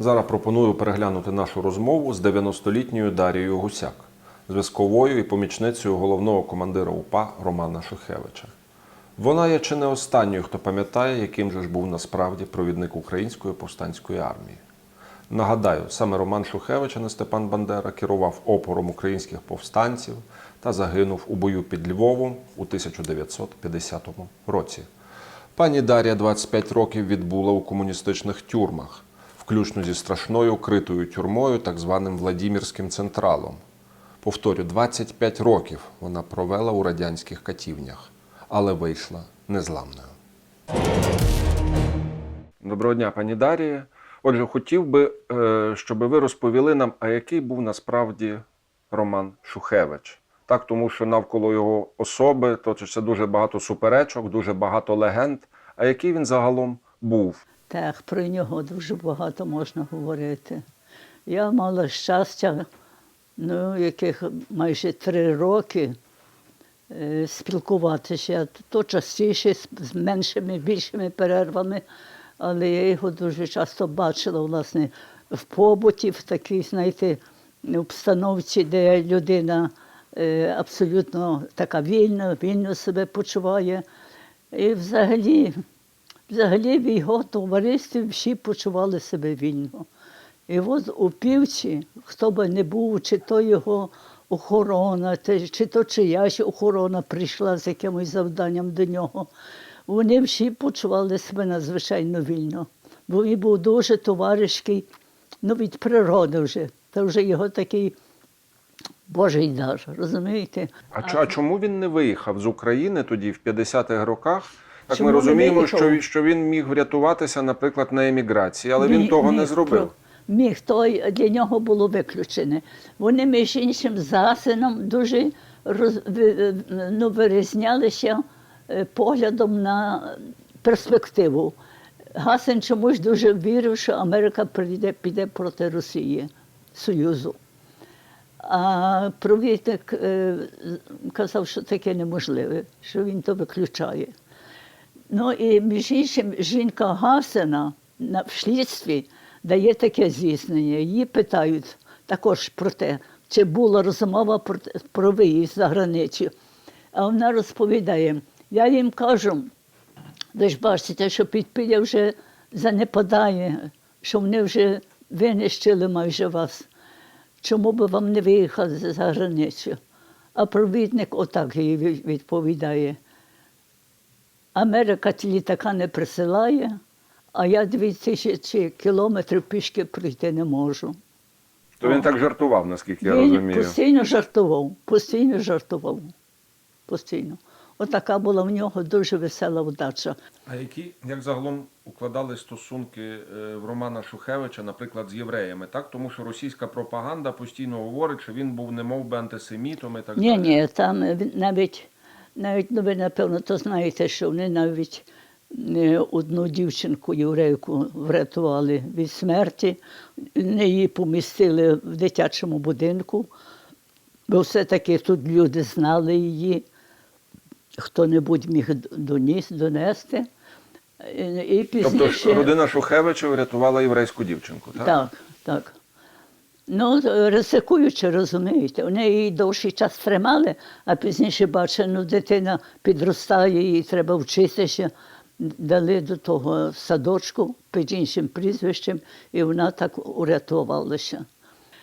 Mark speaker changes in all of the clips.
Speaker 1: Зараз пропоную переглянути нашу розмову з 90-літньою Дарією Гусяк, зв'язковою і помічницею головного командира УПА Романа Шухевича. Вона є чи не останньою, хто пам'ятає, яким же ж був насправді провідник української повстанської армії. Нагадаю, саме Роман Шухевич, а не Степан Бандера, керував опором українських повстанців та загинув у бою під Львовом у 1950 році. Пані Дар'я 25 років відбула у комуністичних тюрмах, включно зі страшною критою тюрмою, так званим Владімірським централом. Повторю, 25 років вона провела у радянських катівнях, але вийшла незламною. Доброго дня, пані Дарія. Отже, хотів би, е, щоб ви розповіли нам, а який був насправді Роман Шухевич. Так, тому що навколо його особи точиться дуже багато суперечок, дуже багато легенд. А який він загалом був?
Speaker 2: Так, про нього дуже багато можна говорити. Я мала щастя, ну, яких майже три роки е, спілкуватися, то частіше з меншими, більшими перервами, але я його дуже часто бачила, власне, в побуті, в такій, знаєте, обстановці, де людина е, абсолютно така вільна, вільно себе почуває. І взагалі, взагалі в його товаристві всі почували себе вільно. І от у півці, хто би не був, чи то його охорона, чи то чиясь охорона прийшла з якимось завданням до нього, вони всі почували себе надзвичайно вільно. Бо він був дуже товаришський, ну від природи вже. Це вже його такий Божий дар, розумієте?
Speaker 1: А, а чому він не виїхав з України тоді, в 50-х роках? Так ми розуміємо, що, що він міг врятуватися, наприклад, на еміграції, але він того не зробив.
Speaker 2: Міг, той для нього було виключене. Вони, між іншим, з Гасином дуже роз, ну, вирізнялися е, поглядом на перспективу. Гасин чомусь дуже вірив, що Америка прийде, піде проти Росії, Союзу. А провідник е, казав, що таке неможливе, що він то виключає. Ну і між іншим, жінка Гасена на в слідстві дає таке зізнання. Її питають також про те, чи була розмова про, про виїзд за границю. А вона розповідає: я їм кажу, ви ж бачите, що підпілля вже занепадає, що вони вже винищили майже вас. Чому би вам не виїхати за границю? А провідник отак їй відповідає. Америка ті літака не присилає, а я дві тисячі кілометрів пішки пройти не можу.
Speaker 1: То він так жартував, наскільки я
Speaker 2: Він
Speaker 1: розумію.
Speaker 2: постійно жартував, постійно жартував. Постійно. Отака була в нього дуже весела вдача.
Speaker 1: А які, як загалом укладали стосунки е, в Романа Шухевича, наприклад, з євреями, так? Тому що російська пропаганда постійно говорить, що він був немов би антисемітом і так
Speaker 2: Ні,
Speaker 1: далі.
Speaker 2: ні, ні, там е, він навіть, навіть ну, ви напевно то знаєте, що вони навіть е, одну дівчинку єврейку врятували від смерті, її помістили в дитячому будинку, бо все-таки тут люди знали її, хто-небудь міг доніс, донести. Е, І
Speaker 1: Тобто
Speaker 2: пізніше...
Speaker 1: ж родина Шухевича врятувала єврейську дівчинку, так?
Speaker 2: Так, так. Ну, ризикуючи, розумієте, вони її довший час тримали, а пізніше бачили, ну, дитина підростає, їй треба вчитися. Дали до того садочку під іншим прізвищем, і вона так урятувалася.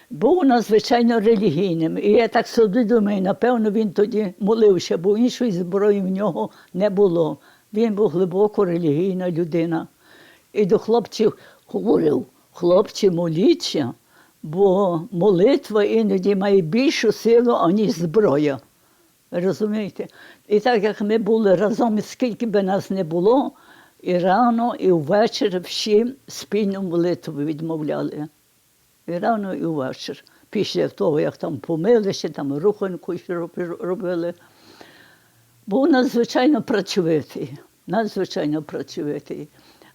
Speaker 2: Був надзвичайно релігійним. І я так собі думаю, напевно, він тоді молився, бо іншої зброї в нього не було. Він був глибоко релігійна людина. І до хлопців говорив: хлопці, моліться, бо молитва іноді має більшу силу, аніж зброя. Розумієте? І так як ми були разом, скільки би нас не було, і рано, і ввечері всі спільну молитву відмовляли. І рано, і ввечері. Після того, як там помилися, там роб- робили. Був надзвичайно працьовитий, надзвичайно працьовитий.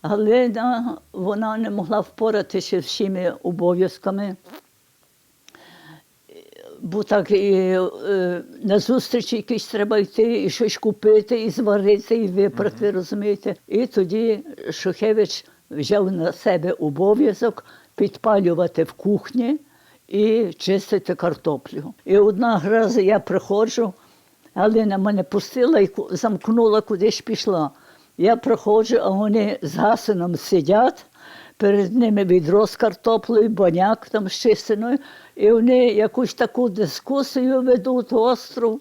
Speaker 2: Галина, вона не могла впоратися з всіми обов'язками. Бо так і е, на зустрічі якісь треба йти, і щось купити, і зварити, і випрати, розумієте. І тоді Шухевич взяв на себе обов'язок підпалювати в кухні і чистити картоплю. І одна раз я приходжу, Галина мене пустила і замкнула, куди ж пішла. Я приходжу, а вони з гасином сидять, перед ними відро з картоплею, баняк там з чистиною, і вони якусь таку дискусію ведуть остру.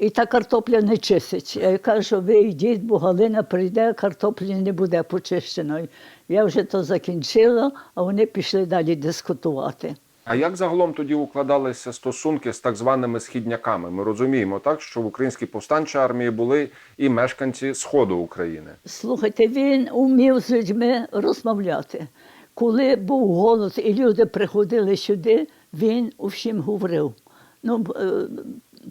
Speaker 2: І та картопля не чистить. Я кажу, ви йдіть, бо Галина прийде, картоплі не буде почищеною. Я вже то закінчила, а вони пішли далі дискутувати.
Speaker 1: А як загалом тоді укладалися стосунки з так званими східняками? Ми розуміємо так, що в українській повстанчій армії були і мешканці Сходу України.
Speaker 2: Слухайте, він умів з людьми розмовляти. Коли був голод і люди приходили сюди, він усім говорив. Ну, е,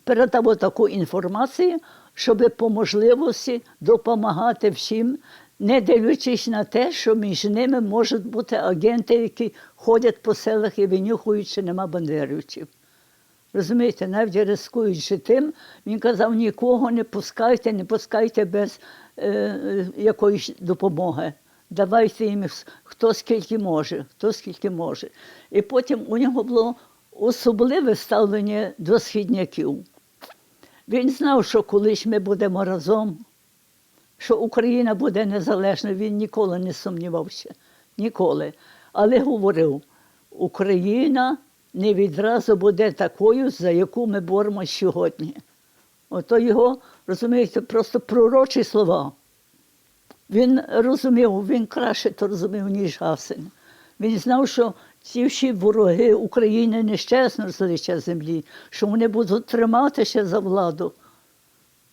Speaker 2: передав таку інформацію, щоб по можливості допомагати всім, не дивлячись на те, що між ними можуть бути агенти, які ходять по селах і винюхують, чи нема бандерівців. Розумієте, навіть рискуючи тим, він казав, нікого не пускайте, не пускайте без е, якоїсь допомоги. Давайте їм хто скільки може, хто скільки може. І потім у нього було особливе ставлення до східняків. Він знав, що колись ми будемо разом, що Україна буде незалежна, він ніколи не сумнівався. Ніколи. Але говорив, Україна не відразу буде такою, за яку ми боремося сьогодні. Ото його, розумієте, просто пророчі слова. Він розумів, він краще то розумів, ніж Гасин. Він знав, що ці всі вороги України з лиця землі, що вони будуть триматися за владу.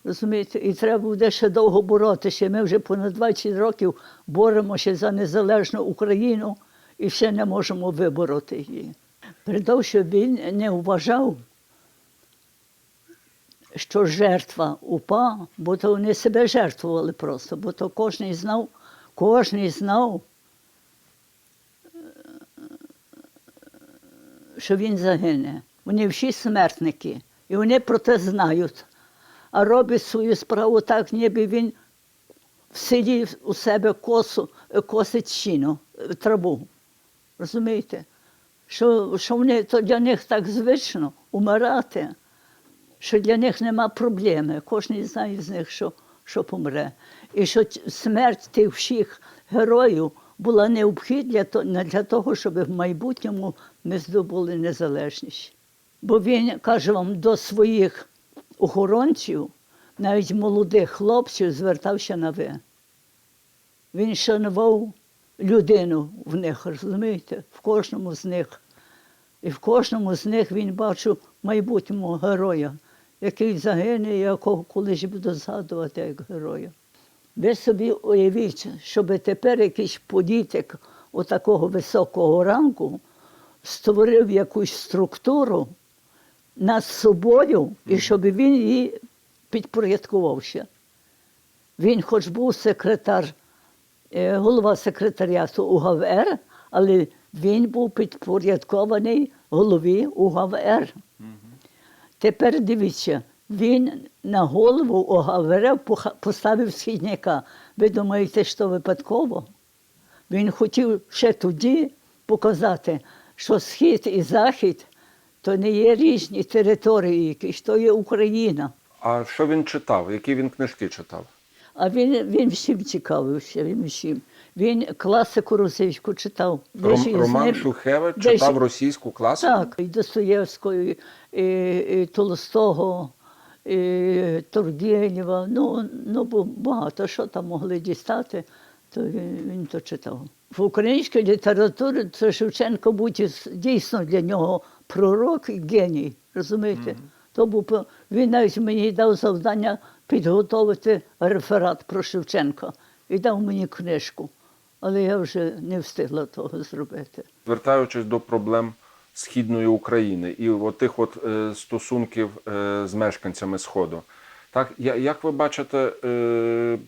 Speaker 2: Розумієте, і треба буде ще довго боротися. Ми вже понад 20 років боремося за незалежну Україну і ще не можемо вибороти її. Придав, що він не вважав, що жертва упа, бо то вони себе жертвували просто, бо то кожен знав, кожен знав, що він загине. Вони всі смертники, і вони про те знають. А робить свою справу так, ніби він в селі у себе косу, косить щіну, е, траву. Розумієте? Що, що вони, то для них так звично умирати, що для них нема проблеми. Кожен знає з них, що, що помре. І що смерть тих всіх героїв була необхідна для, того, щоб в майбутньому ми здобули незалежність. Бо він, каже вам, до своїх охоронців, навіть молодих хлопців, звертався на ви. Він шанував людину в них, розумієте, в кожному з них. І в кожному з них він бачив майбутнього героя, який загине, якого колись буду згадувати як героя. Ви собі уявіть, щоб тепер якийсь політик отакого високого ранку створив якусь структуру над собою, і щоб він її підпорядкувався. Він хоч був секретар, голова секретаріату УГВР, але він був підпорядкований голові УГВР. Тепер дивіться, він на голову УГВР поставив східняка. Ви думаєте, що випадково? Він хотів ще тоді показати, що схід і захід то не є різні території, якісь, то є Україна.
Speaker 1: А що він читав? Які він книжки читав?
Speaker 2: А він, він всім цікавився, він всім. Він класику російську читав.
Speaker 1: Ром, Роман
Speaker 2: ним-
Speaker 1: Шухевич
Speaker 2: десь-
Speaker 1: читав російську класику?
Speaker 2: Так, і Достоєвського, і, і, Толстого, і Тургенєва. Ну, ну, багато що там могли дістати, то він, він то читав. В українській літературі це Шевченко був дійс- дійсно для нього пророк і геній. Розумієте? То був, по- він навіть мені дав завдання підготовити реферат про Шевченка і дав мені книжку. Але я вже не встигла того зробити.
Speaker 1: Звертаючись до проблем східної України і от тих от е, стосунків е, з мешканцями Сходу. Так, як ви бачите, е,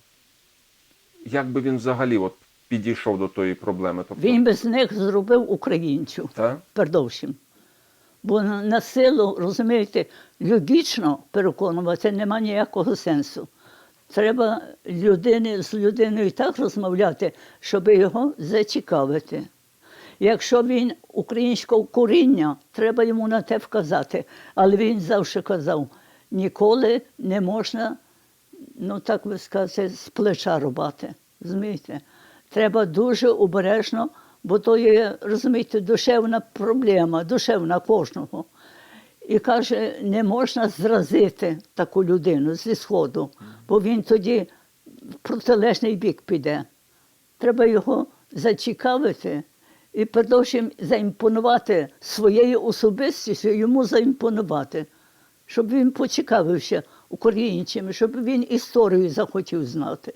Speaker 1: як би він взагалі от підійшов до тої проблеми? Тобто,
Speaker 2: Він без них зробив українців
Speaker 1: так?
Speaker 2: передовсім. Бо на, силу, розумієте, логічно переконувати нема ніякого сенсу. Треба людини, з людиною так розмовляти, щоб його зацікавити. Якщо він українського коріння, треба йому на те вказати. Але він завжди казав, ніколи не можна, ну так би сказати, з плеча рубати. Розумієте? Треба дуже обережно, бо то є, розумієте, душевна проблема, душевна кожного. І каже, не можна зразити таку людину зі сходу, бо він тоді в протилежний бік піде. Треба його зацікавити і передовсім заімпонувати своєю особистістю, йому заімпонувати, щоб він поцікавився українцями, щоб він історію захотів знати.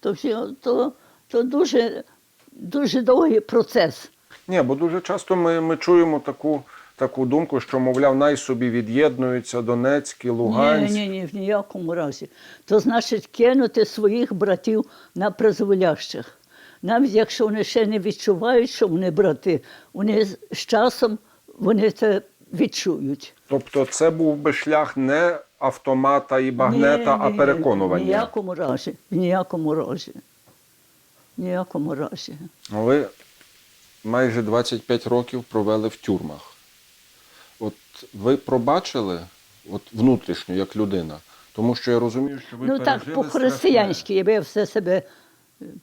Speaker 2: То, все- то, то дуже, дуже довгий процес.
Speaker 3: Ні, бо дуже часто ми, ми чуємо таку, таку думку, що, мовляв, най собі від'єднуються Донецьк і Луганськ.
Speaker 2: Ні, ні, ні, в ніякому разі. То значить кинути своїх братів на призволящих. Навіть якщо вони ще не відчувають, що вони брати, вони з часом вони це відчують.
Speaker 3: Тобто це був би шлях не автомата і багнета,
Speaker 2: Ні,
Speaker 3: а
Speaker 2: ні,
Speaker 3: переконування.
Speaker 2: В ніякому разі. В ніякому разі. В ніякому разі.
Speaker 3: Ви майже 25 років провели в тюрмах. От ви пробачили от внутрішньо, як людина, тому що я розумію, що ви
Speaker 2: ну так, по-християнськи, я все себе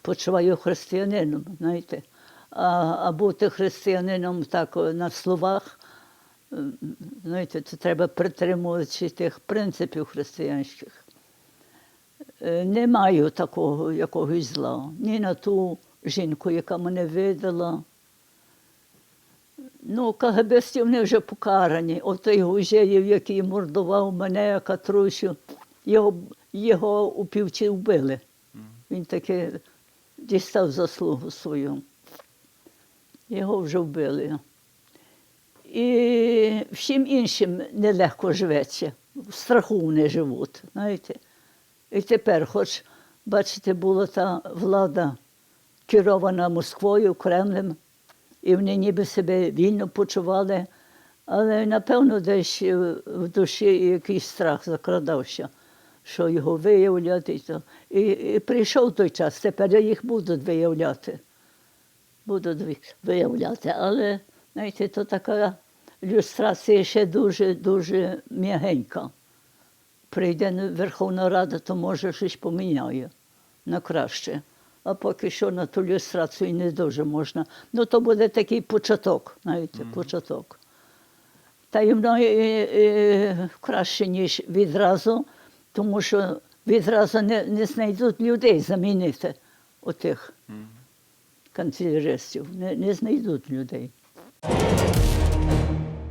Speaker 2: почуваю християнином, знаєте. А, а бути християнином так на словах, знаєте, то треба притримуватися тих принципів християнських. Е, Не маю такого якогось зла. Ні на ту жінку, яка мене видала. Ну, КГБстів вони вже покарані. Отой Гузєєв, який мордував мене, Катрусю, його, його у півці вбили. Він таки дістав заслугу свою. Його вже вбили. І всім іншим нелегко живеться. В страху вони живуть, знаєте. І тепер, хоч, бачите, була та влада керована Москвою, Кремлем, і вони ніби себе вільно почували, але напевно десь е, в душі якийсь страх закрадався, що його то. і, і прийшов той час, тепер їх будуть виявляти. Будуть виявляти. Але, знаєте, то така люстрація ще дуже-дуже м'ягенька. Прийде Верховна Рада, то може щось поміняє на краще. А поки що на ту люстрацію не дуже можна. Ну, то буде такий початок, знаєте, початок. Та й воно і, і, краще, ніж відразу, тому що відразу не, не знайдуть людей замінити отих канцеляристів. Не, не знайдуть людей.